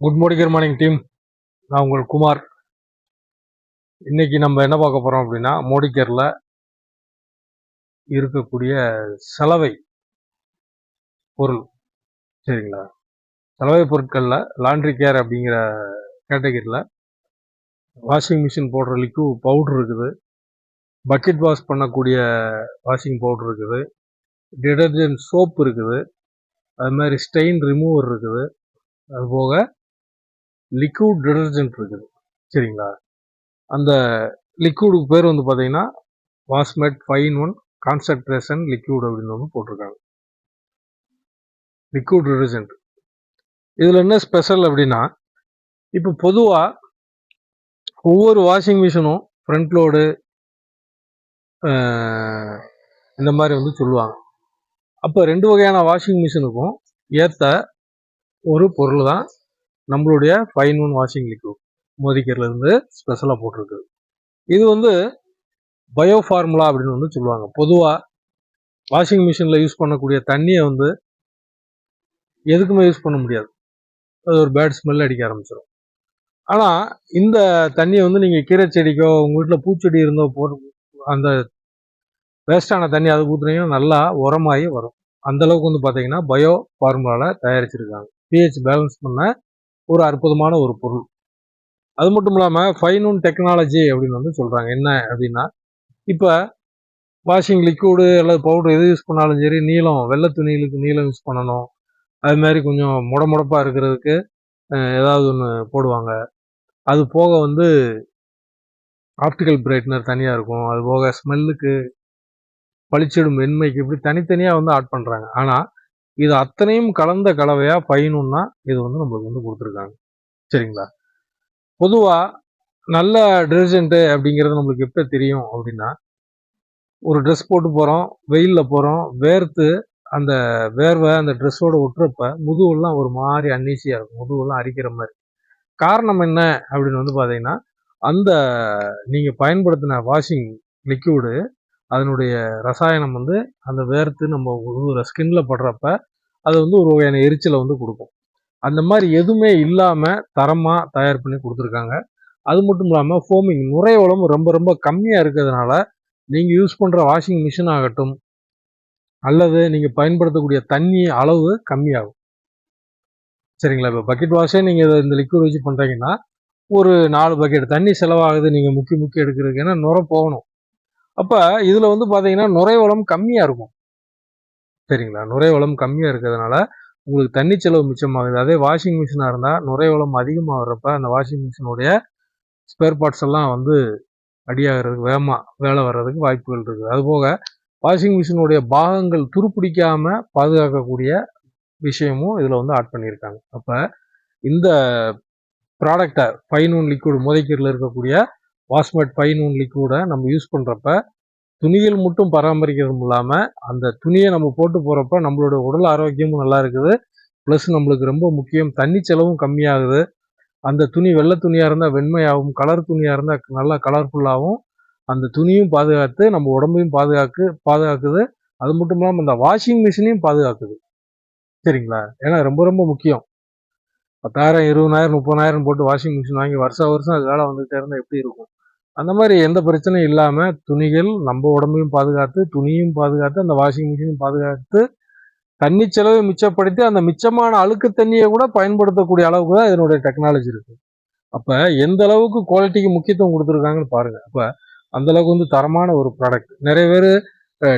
Good morning good morning team நான் உங்கள் குமார். இன்னைக்கு நம்ம என்ன பார்க்க போகிறோம் அப்படின்னா மோடிக்கரில் இருக்கக்கூடிய சலவை பொருள். சரிங்களா? சலவை பொருட்களில் லாண்ட்ரி கேர் அப்படிங்கிற கேட்டகரியில் வாஷிங் மிஷின் போடுற லிக்யூ பவுடர் இருக்குது. பக்கெட் வாஷ் பண்ணக்கூடிய வாஷிங் பவுடர் இருக்குது. டிடர்ஜென்ட் சோப் இருக்குது. அது மாதிரி ஸ்டெயின் ரிமூவர் இருக்குது. அதுபோக லிக்விட் டிடர்ஜென்ட் இருக்குது. சரிங்களா? அந்த லிக்விடுக்கு பேர் வந்து பார்த்தீங்கன்னா வாஸ்மெட் ஃபைன் ஒன் கான்சன்ட்ரேஷன் லிக்விட் அப்படின்னு வந்து போட்டிருக்காங்க. லிக்விட் டிடர்ஜென்ட் இதில் என்ன ஸ்பெஷல் அப்படின்னா இப்போ பொதுவாக ஒவ்வொரு வாஷிங் மிஷினும் ஃப்ரண்ட் லோடு இந்த மாதிரி வந்து சொல்லுவாங்க. அப்போ ரெண்டு வகையான வாஷிங் மிஷினுக்கும் ஏற்ற ஒரு பொருள் தான் நம்மளுடைய ஃபைன் ஒன் வாஷிங் லிக்விட் மோதிக்கர்ல ஸ்பெஷலாக போட்டிருக்கு. இது வந்து பயோ ஃபார்முலா அப்படின்னு வந்து சொல்லுவாங்க. பொதுவாக வாஷிங் மிஷினில் யூஸ் பண்ணக்கூடிய தண்ணியை வந்து எதுக்குமே யூஸ் பண்ண முடியாது. அது ஒரு பேட் ஸ்மெல் அடிக்க ஆரம்பிச்சிடும் ஆனால் இந்த தண்ணியை வந்து நீங்கள் கீரை செடிக்கோ உங்கள் வீட்டில் பூச்செடி இருந்தோ போட்டு அந்த வேஸ்டான தண்ணி அது ஊற்றுனீங்கன்னா நல்லா உரமாகி வரும். அந்தளவுக்கு வந்து பார்த்தீங்கன்னா பயோ ஃபார்முலாவில் தயாரிச்சிருக்காங்க. பிஹெச் பேலன்ஸ் பண்ண ஒரு அற்புதமான ஒரு பொருள். அது மட்டும் இல்லாமல் ஃபைனூன் டெக்னாலஜி அப்படின்னு வந்து சொல்கிறாங்க என்ன அப்படின்னா இப்போ வாஷிங் லிக்விடு அல்லது பவுடர் எது யூஸ் பண்ணாலும் சரி நீளம் வெள்ளை துணிகளுக்கு நீளம் யூஸ் பண்ணணும். அது மாதிரி கொஞ்சம் முடமுடப்பாக இருக்கிறதுக்கு ஏதாவது ஒன்று போடுவாங்க. அது போக வந்து ஆப்டிக்கல் பிரைட்னர் தனியாக இருக்கும். அது போக ஸ்மெல்லுக்கு பளிச்சிடும் வெண்மைக்கு இப்படி தனித்தனியாக வந்து ஆட் பண்ணுறாங்க ஆனால் இது அத்தனையும் கலந்த கலவையாக ஃபைனுன்னா இது வந்து நம்மளுக்கு வந்து கொடுத்துருக்காங்க. சரிங்களா? பொதுவாக நல்ல டிடர்ஜென்ட்டு அப்படிங்கிறது நம்மளுக்கு எப்போ தெரியும் அப்படின்னா ஒரு ட்ரெஸ் போட்டு போகிறோம் வெயிலில் போகிறோம் வேர்த்து அந்த வேர்வை அந்த ட்ரெஸ்ஸோட ஒட்டுறப்ப முதுவெல்லாம் ஒரு மாதிரி அன்னீசியாக இருக்கும். முதுவெல்லாம் அரிக்கிற மாதிரி. காரணம் என்ன அப்படின்னு வந்து பார்த்தீங்கன்னா அந்த நீங்கள் பயன்படுத்தின வாஷிங் லிக்விடு அதனுடைய ரசாயனம் வந்து அந்த வேர்த்து நம்ம ஸ்கின்ல படுறப்ப அது வந்து ஒரு வகையான எரிச்சலை வந்து கொடுக்கும். அந்த மாதிரி எதுவுமே இல்லாமல் தரமாக தயார் பண்ணி கொடுத்துருக்காங்க. அது மட்டும் இல்லாமல் ஃபோமிங் நுரையோளம் ரொம்ப ரொம்ப கம்மியாக இருக்கிறதுனால நீங்கள் யூஸ் பண்ணுற வாஷிங் மிஷின் ஆகட்டும் அல்லது நீங்கள் பயன்படுத்தக்கூடிய தண்ணி அளவு கம்மியாகும். சரிங்களா? இப்போ பக்கெட் வாஷே நீங்கள் இந்த லிக்விட் வச்சு பண்ணுறீங்கன்னா ஒரு நாலு பக்கெட் தண்ணி செலவாகுது நீங்கள் முக்கி முக்கி எடுக்கிறதுக்கு ஏன்னா நுரை போகணும். அப்போ இதில் வந்து பார்த்தீங்கன்னா நுரைவளம் கம்மியாக இருக்கும். சரிங்களா? நுரைவளம் கம்மியாக இருக்கிறதுனால உங்களுக்கு தண்ணி செலவு மிச்சமாகுது. அதே வாஷிங் மிஷினாக இருந்தால் நுரைவளம் அதிகமாக வர்றப்ப அந்த வாஷிங் மிஷினுடைய ஸ்பேர் பார்ட்ஸ் எல்லாம் வந்து அடியாகிறதுக்கு வேகமாக வேலை வர்றதுக்கு வாய்ப்புகள் இருக்குது. அதுபோக வாஷிங் மிஷினுடைய பாகங்கள் துருப்பிடிக்காமல் பாதுகாக்கக்கூடிய விஷயமும் இதில் வந்து ஆட் பண்ணியிருக்காங்க. அப்போ இந்த ப்ராடக்டை ஃபைன் ஒன் லிக்விட் முதக்கீரில் இருக்கக்கூடிய வாஸ்மெட் பைன் ஒன் கூட நம்ம யூஸ் பண்ணுறப்ப துணிகள் மட்டும் பராமரிக்கிறதும் இல்லாமல் அந்த துணியை நம்ம போட்டு போகிறப்ப நம்மளோட உடல் ஆரோக்கியமும் நல்லா இருக்குது. ப்ளஸ் நம்மளுக்கு ரொம்ப முக்கியம் தண்ணி செலவும் கம்மியாகுது. அந்த துணி வெள்ளை துணியாக இருந்தால் வெண்மையாகவும் கலர் துணியாக இருந்தால் நல்லா கலர்ஃபுல்லாகவும் அந்த துணியும் பாதுகாத்து நம்ம உடம்பையும் பாதுகாக்கு பாதுகாக்குது. அது மட்டும் இல்லாமல் அந்த வாஷிங் மிஷினையும் பாதுகாக்குது. சரிங்களா? ஏன்னா ரொம்ப ரொம்ப முக்கியம். பத்தாயிரம் இருபதாயிரம் முப்பதாயிரம் போட்டு வாஷிங் மிஷின் வாங்கி வருஷம் வருஷம் அது வேலை வந்துகிட்டே இருந்தால் எப்படி இருக்கும்? அந்த மாதிரி எந்த பிரச்சனையும் இல்லாமல் துணிகள் நம்ம உடம்பையும் பாதுகாத்து துணியும் பாதுகாத்து அந்த வாஷிங் மிஷினையும் பாதுகாத்து தண்ணி செலவை மிச்சப்படுத்தி அந்த மிச்சமான அழுக்கு தண்ணியை கூட பயன்படுத்தக்கூடிய அளவுக்கு தான் இதனுடைய டெக்னாலஜி இருக்குது அப்போ எந்த அளவுக்கு குவாலிட்டிக்கு முக்கியத்துவம் கொடுத்துருக்காங்கன்னு பாருங்கள் அப்போ அந்த அளவுக்கு வந்து தரமான ஒரு ப்ராடக்ட் நிறைய பேர்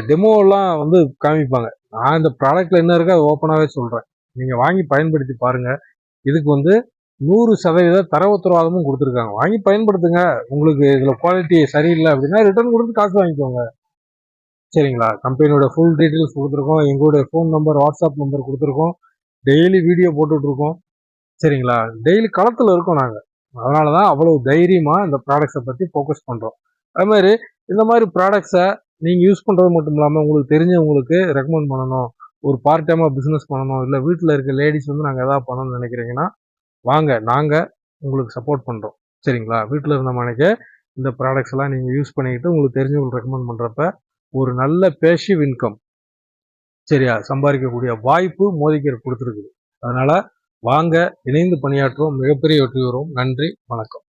டெமோலாம் வந்து காமிப்பாங்க. நான் இந்த ப்ராடக்ட்ல என்ன இருக்கோ அதை ஓப்பனாகவே சொல்கிறேன் நீங்கள் வாங்கி பயன்படுத்தி பாருங்கள் இதுக்கு வந்து நூறு சதவீத தர உத்தரவாதமும் கொடுத்துருக்காங்க. வாங்கி பயன்படுத்துங்க. உங்களுக்கு இதில் குவாலிட்டி சரியில்லை அப்படின்னா ரிட்டர்ன் கொடுத்து காசு வாங்கிக்கோங்க. சரிங்களா? கம்பெனியோட ஃபுல் டீட்டெயில்ஸ் கொடுத்துருக்கோம். எங்களுடைய ஃபோன் நம்பர் வாட்ஸ்அப் நம்பர் கொடுத்துருக்கோம். டெய்லி வீடியோ போட்டுட்ருக்கோம் சரிங்களா? டெய்லி களத்தில் இருக்கோம் நாங்கள் அதனால தான் அவ்வளோ தைரியமாக இந்த ப்ராடக்ட்ஸை பற்றி ஃபோக்கஸ் பண்ணுறோம் அது மாதிரி இந்த மாதிரி ப்ராடக்ட்ஸை நீங்கள் யூஸ் பண்ணுறது மட்டும் இல்லாமல் உங்களுக்கு தெரிஞ்சவங்களுக்கு ரெக்கமெண்ட் பண்ணணும். ஒரு பார்ட் டைமாக பிஸ்னஸ் பண்ணணும். இல்லை வீட்டில் இருக்க லேடிஸ் வந்து நாங்கள் எதாவது பண்ணணும்னு நினைக்கிறீங்கன்னா வாங்க நாங்கள் உங்களுக்கு சப்போர்ட் பண்ணுறோம் சரிங்களா? வீட்டில் இருந்த மனைக்க இந்த ப்ராடக்ட்ஸ் எல்லாம் நீங்கள் யூஸ் பண்ணிக்கிட்டு உங்களுக்கு தெரிஞ்சவங்களுக்கு ரெக்கமெண்ட் பண்ணுறப்ப ஒரு நல்ல பேஷிவ் இன்கம் சரியா? சம்பாதிக்கக்கூடிய வாய்ப்பு மோதிக்கர் கொடுத்துருக்குது. அதனால் வாங்க இணைந்து பணியாற்றுவோம். மிகப்பெரிய வெற்றி வரும் நன்றி வணக்கம்.